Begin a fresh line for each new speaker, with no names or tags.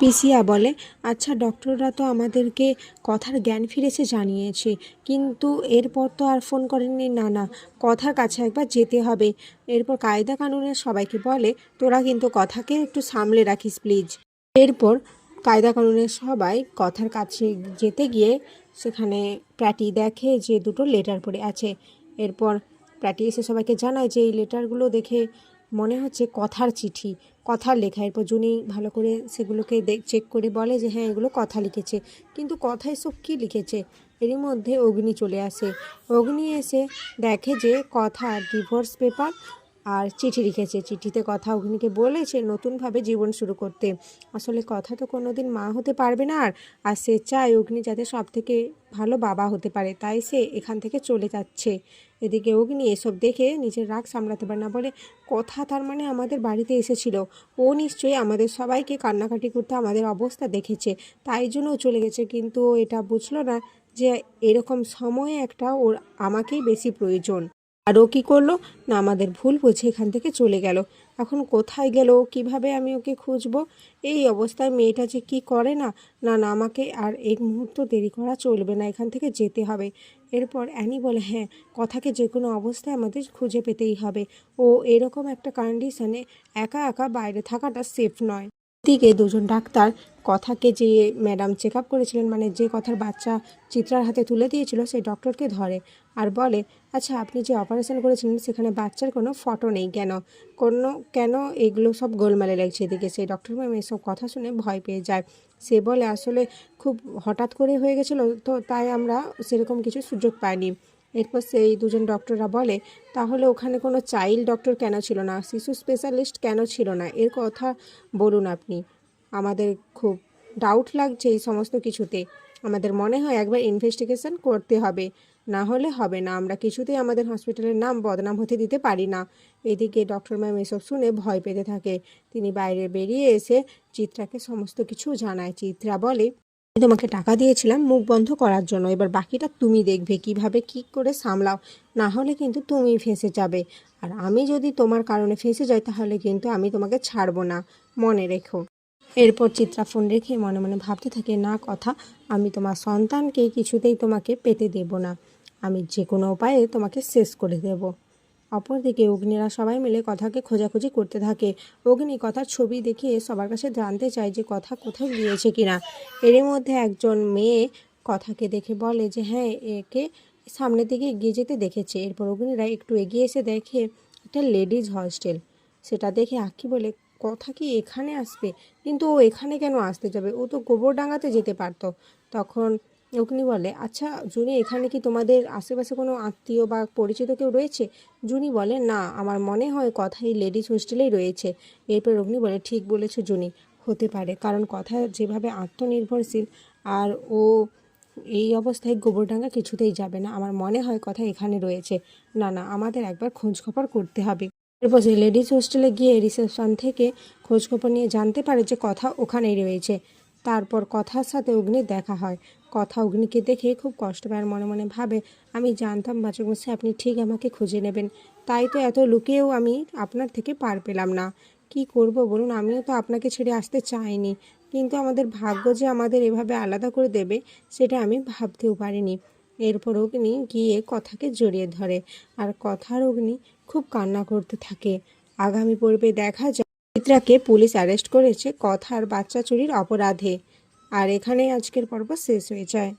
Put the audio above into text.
পিসিয়া বলে আচ্ছা ডক্টররা তো আমাদেরকে কথার জ্ঞান ফিরেছে জানিয়েছে, কিন্তু এরপর তো আর ফোন করেননি, না না, কথার কাছে একবার যেতে হবে। এরপর কায়দা কানুনের সবাইকে বলে, তোরা কিন্তু কথাকে একটু সামলে রাখিস, প্লিজ। এরপর কায়দা কানুনের সবাই কথার কাছে যেতে গিয়ে সেখানে প্যাটি দেখে যে দুটো লেটার পড়ে আছে। এরপর প্যাটি এসে সবাইকে জানায় যে, এই লেটারগুলো দেখে মনে হচ্ছে কথার চিঠি, কথার লেখা। এরপর জুনি ভালো করে সেগুলোকে চেক করে বলে যে হ্যাঁ এগুলো কথা লিখেছে। কিন্তু কথায় সব কী লিখেছে? এরই মধ্যে অগ্নি চলে আসে। অগ্নি এসে দেখে যে, কথা ডিভোর্স পেপার আর চিঠি লিখেছে। চিঠিতে কথা অগ্নিকে বলেছে নতুনভাবে জীবন শুরু করতে। আসলে কথা তো কোনোদিন মা হতে পারবে না আর আর সে চায় অগ্নি যাতে সব থেকে ভালো বাবা হতে পারে। তাই সে এখান থেকে চলে যাচ্ছে। এদিকে অগ্নি এসব দেখে নিজের রাগ সামলাতে পারে না বলে কথা তার মানে আমাদের বাড়িতে এসেছিল। ও নিশ্চয়ই আমাদের সবাইকে কান্নাকাটি করতে আমাদের অবস্থা দেখেছে। তাই জন্য চলে গেছে। কিন্তু এটা বুঝলো না যে এরকম সময়ে একটা ওর আমাকেই বেশি প্রয়োজন। আর ও কী করল? না, আমাদের ভুল বুঝে এখান থেকে চলে গেল। এখন কোথায় গেল? কীভাবে আমি ওকে খুঁজবো? এই অবস্থায় মেয়েটা যে কি করে না? না না, আমাকে আর এক মুহূর্ত দেরি করা চলবে না। এখান থেকে যেতে হবে। এরপর অ্যানি বলে হ্যাঁ কথাকে যে কোনো অবস্থায় আমাদের খুঁজে পেতেই হবে। ও এরকম একটা কন্ডিশনে একা একা বাইরে থাকাটা সেফ নয়। দিকে দুজন ডাক্তার কথাকে যে ম্যাডাম চেক আপ করেছিলেন মানে যে কথার বাচ্চা চিত্রার হাতে তুলে দিয়েছিল, সেই ডক্টরকে ধরে আর বলে আচ্ছা আপনি যে অপারেশন করেছিলেন, সেখানে বাচ্চার কোনো ফটো নেই কেন? কোনো, কেন এগুলো সব গোলমালে লাগছে এদিকে? সেই ডক্টর ম্যাম এসব কথা শুনে ভয় পেয়ে যায়। সে বলে, আসলে খুব হঠাৎ করে হয়ে গেছিল, তো তাই আমরা সেরকম কিছু সুযোগ পাইনি। এরপর সেই দুজন ডক্টররা বলে, তাহলে ওখানে কোনো চাইল্ড ডক্টর কেন ছিল না? শিশু স্পেশালিস্ট কেন ছিল না? এর কথা বলুন আপনি। আমাদের খুব ডাউট লাগছে এই সমস্ত কিছুতে। আমাদের মনে হয় একবার ইনভেস্টিগেশন করতে হবে। না হলে হবে না। আমরা কিছুতেই আমাদের হসপিটালের নাম বদনাম হতে দিতে পারি না। এদিকে ডক্টর ম্যাম এসব শুনে ভয় পেতে থাকে। তিনি বাইরে বেরিয়ে এসে চিত্রাকে সমস্ত কিছু জানায়। চিত্রা বলে আমি তোমাকে টাকা দিয়েছিলাম, মুখ বন্ধ করার জন্য। এবার বাকিটা তুমি দেখবে কীভাবে কি করে সামলাও। না হলে কিন্তু তুমি ফেঁসে যাবে। আর আমি যদি তোমার কারণে ফেঁসে যাই, তাহলে কিন্তু আমি তোমাকে ছাড়বো না। মনে রেখো। এরপর চিত্রা ফোন রেখে মনে মনে ভাবতে থাকে, না, কথা, আমি তোমার সন্তানকে কিছুতেই তোমাকে পেতে দেব না। আমি যে কোনো উপায়ে তোমাকে শেষ করে দেব। অপরদিকে অগ্নিরা সবাই মিলে কথাকে খোঁজাখুঁজি করতে থাকে। অগ্নি কথার ছবি দেখিয়ে সবার কাছে জানতে চায় যে কথা কোথাও গিয়েছে কিনা। এর মধ্যে একজন মেয়ে কথাকে দেখে বলে যে হ্যাঁ একে সামনের দিকে এগিয়ে যেতে দেখেছে। এরপর অগ্নিরা একটু এগিয়ে এসে দেখে একটা লেডিজ হস্টেল। সেটা দেখে আঁকি বলে, কথা কি এখানে আসবে? কিন্তু ও এখানে কেন আসতে যাবে? ও তো গোবরডাঙ্গাতে যেতে পারতো। তখন অগ্নি বলে আচ্ছা জুনি, এখানে কি তোমাদের আশেপাশে কোনো আত্মীয় বা পরিচিত কেউ রয়েছে? জুনি বলে, না, আমার মনে হয় কথা এই লেডিস হোস্টেলেই রয়েছে। এরপর অগ্নি বলে, ঠিক বলেছ জুনি, হতে পারে, কারণ কথা যেভাবে আত্মনির্ভরশীল আর ও এই অবস্থায় গোবরডাঙ্গা কিছুতেই যাবে না। আমার মনে হয় কথা এখানে রয়েছে। না না, আমাদের একবার খোঁজ খবর করতে হবে। এরপর সে লেডিস হোস্টেলে গিয়ে রিসেপশন থেকে খোঁজখবর নিয়ে জানতে পারে যে কথা ওখানেই রয়েছে। তারপর কথার সাথে অগ্নির দেখা হয়। কথা অগ্নিকে দেখে খুব কষ্ট পায় মনে মনে ভাবে, আমি জানতাম বাচক মশাই আপনি ঠিক আমাকে খুঁজে নেবেন। তাই তো এত লুকিয়েও আমি আপনার থেকে পার পেলাম না। কি করব বলুন? আমিও তো আপনাকে ছেড়ে আসতে চাইনি। কিন্তু আমাদের ভাগ্য যে আমাদের এভাবে আলাদা করে দেবে, সেটা আমি ভাবতেও পারিনি। এরপর অগ্নি গিয়ে কথাকে জড়িয়ে ধরে আর কথার অগ্নি খুব কান্না করতে থাকে। আগামী পর্বে দেখা যায় চিত্রাকে পুলিশ অ্যারেস্ট করেছে কথার বাচ্চা চুরির অপরাধে। আর এখানেই আজকের পর্ব শেষ হয়ে যায়।